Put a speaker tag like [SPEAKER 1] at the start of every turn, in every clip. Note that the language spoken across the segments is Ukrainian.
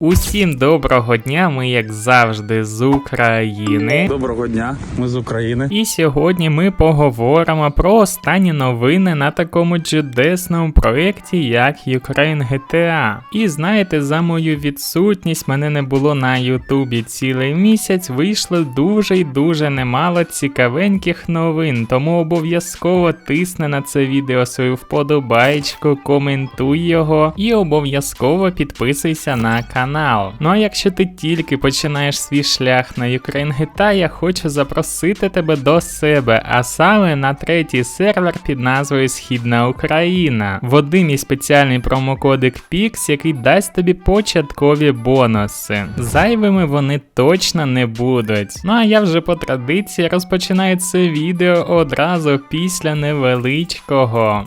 [SPEAKER 1] Усім доброго дня, ми як завжди з України.
[SPEAKER 2] Доброго дня, ми з України.
[SPEAKER 1] І сьогодні ми поговоримо про останні новини на такому чудесному проєкті, як Ukraine GTA. І знаєте, за мою відсутність мене не було на Ютубі цілий місяць. Вийшло дуже й дуже немало цікавеньких новин. Тому обов'язково тисни на це відео свою вподобайку, коментуй його і обов'язково підписуйся на канал. Ну а якщо ти тільки починаєш свій шлях на Ukraine GTA, я хочу запросити тебе до себе, а саме на третій сервер під назвою Східна Україна. Вводи мій спеціальний промокодик PIX, який дасть тобі початкові бонуси. Зайвими вони точно не будуть. Ну а я вже по традиції розпочинаю це відео одразу після невеличкого.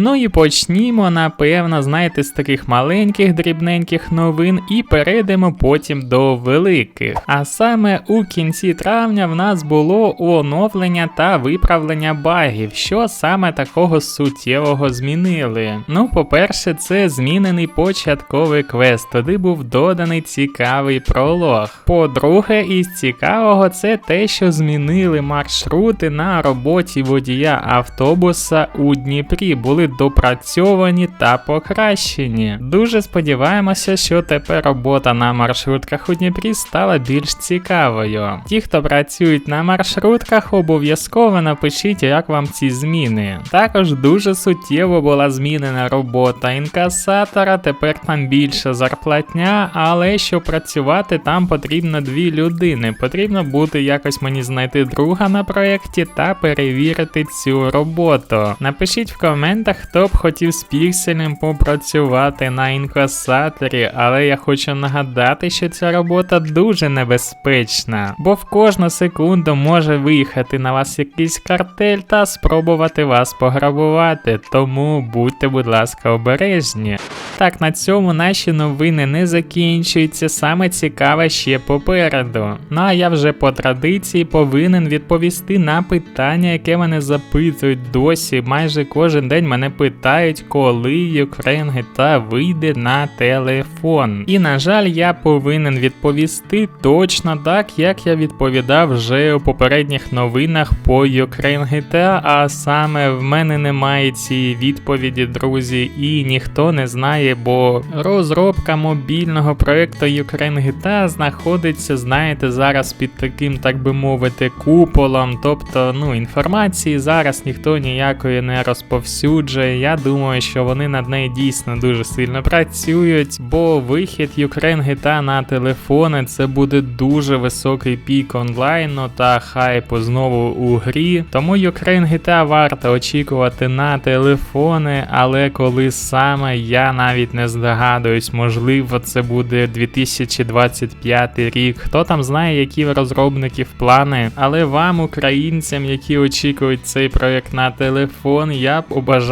[SPEAKER 1] Ну і почнімо, напевно, знаєте, з таких маленьких дрібненьких новин і перейдемо потім до великих. А саме у кінці травня в нас було оновлення та виправлення багів, що саме такого суттєвого змінили. Ну, по-перше, це змінений початковий квест, туди був доданий цікавий пролог. По-друге, із цікавого це те, що змінили маршрути на роботі водія автобуса у Дніпрі. Були допрацьовані та покращені. Дуже сподіваємося, що тепер робота на маршрутках у Дніпрі стала більш цікавою. Ті, хто працюють на маршрутках, обов'язково напишіть, як вам ці зміни. Також дуже суттєво була змінена робота інкасатора, тепер там більше зарплатня, але щоб працювати там потрібно дві людини. Потрібно буде якось мені знайти друга на проєкті та перевірити цю роботу. Напишіть в коментах, хто б хотів з пікселем попрацювати на інкасаторі, але я хочу нагадати, що ця робота дуже небезпечна, бо в кожну секунду може виїхати на вас якийсь картель та спробувати вас пограбувати, тому будьте, будь ласка, обережні. Так, на цьому наші новини не закінчуються, саме цікаве ще попереду. Ну а я вже по традиції повинен відповісти на питання, яке мене запитують досі. Майже кожен день мене питають, коли Ukraine GTA вийде на телефон. І на жаль, я повинен відповісти точно так, як я відповідав вже у попередніх новинах по Ukraine GTA, а саме в мене немає цієї відповіді, друзі, і ніхто не знає, бо розробка мобільного проекту Ukraine GTA знаходиться, знаєте, зараз під таким, так би мовити, куполом. Тобто, ну, інформації зараз ніхто ніякої не розповсюджує. Я думаю, що вони над нею дійсно дуже сильно працюють, бо вихід Ukraine GTA на телефони це буде дуже високий пік онлайну та хайпу знову у грі. Тому GTA варто очікувати на телефони, але коли саме я навіть не здогадуюсь, можливо, це буде 2025 рік. Хто там знає, які в розробників плани, але вам, українцям, які очікують цей проект на телефон, я б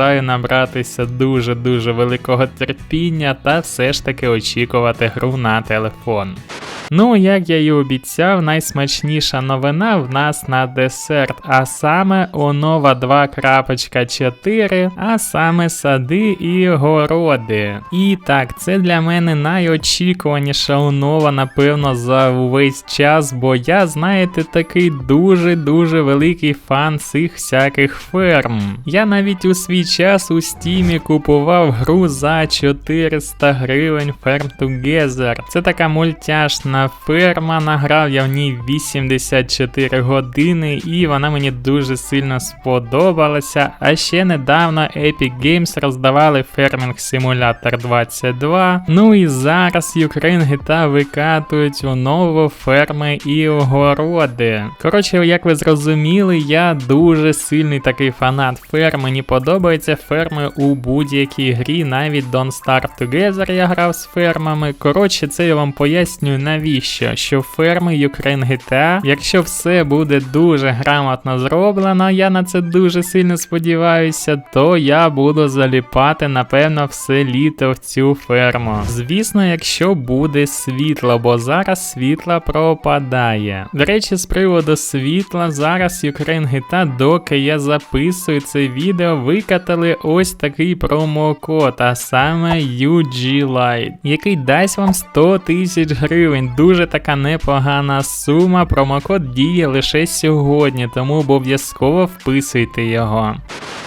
[SPEAKER 1] побажаю набратися дуже-дуже великого терпіння та все ж таки очікувати гру на телефон. Ну, як я і обіцяв, найсмачніша новина в нас на десерт, а саме Онова 2.4, а саме сади і городи. І так, це для мене найочікуваніша онова, напевно, за увесь час, бо я, знаєте, такий дуже-дуже великий фан цих всяких ферм. Я навіть у свій час у стімі купував гру за 400 гривень Farm Together. Це така мультяшна ферма, награв я в ній 84 години, і вона мені дуже сильно сподобалася. А ще недавно Epic Games роздавали Farming Simulator 22. Ну і зараз Ukraine GTA викатують у нову ферми і огороди. Коротше, як ви зрозуміли, я дуже сильний такий фанат ферм. Мені подобаються ферми у будь-якій грі, навіть Don't Starve Together я грав з фермами. Коротше, це я вам пояснюю навіть навіщо? Що ферми Ukraine GTA, якщо все буде дуже грамотно зроблено, я на це дуже сильно сподіваюся, то я буду заліпати, напевно, все літо в цю ферму. Звісно, якщо буде світло, бо зараз світло пропадає. До речі, з приводу світла, зараз Ukraine GTA, доки я записую це відео, викатали ось такий промокод, а саме UG Lite, який дасть вам 100 тисяч гривень. Дуже така непогана сума. Промокод діє лише сьогодні, тому обов'язково вписуйте його.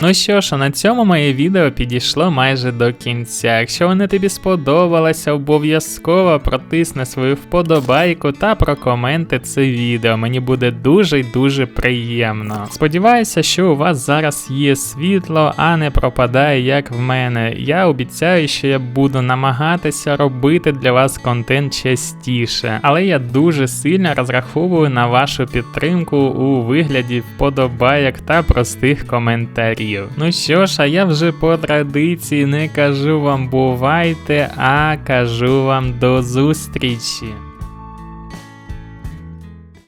[SPEAKER 1] Ну що ж, на цьому моє відео підійшло майже до кінця. Якщо воно тобі сподобалося, обов'язково протисни свою вподобайку та прокоменти це відео. Мені буде дуже й дуже приємно. Сподіваюся, що у вас зараз є світло, а не пропадає як в мене. Я обіцяю, що я буду намагатися робити для вас контент частіше, але я дуже сильно розраховую на вашу підтримку у вигляді вподобайок та простих коментарів. Ну що ж, а я вже по традиції не кажу вам бувайте, а кажу вам до зустрічі.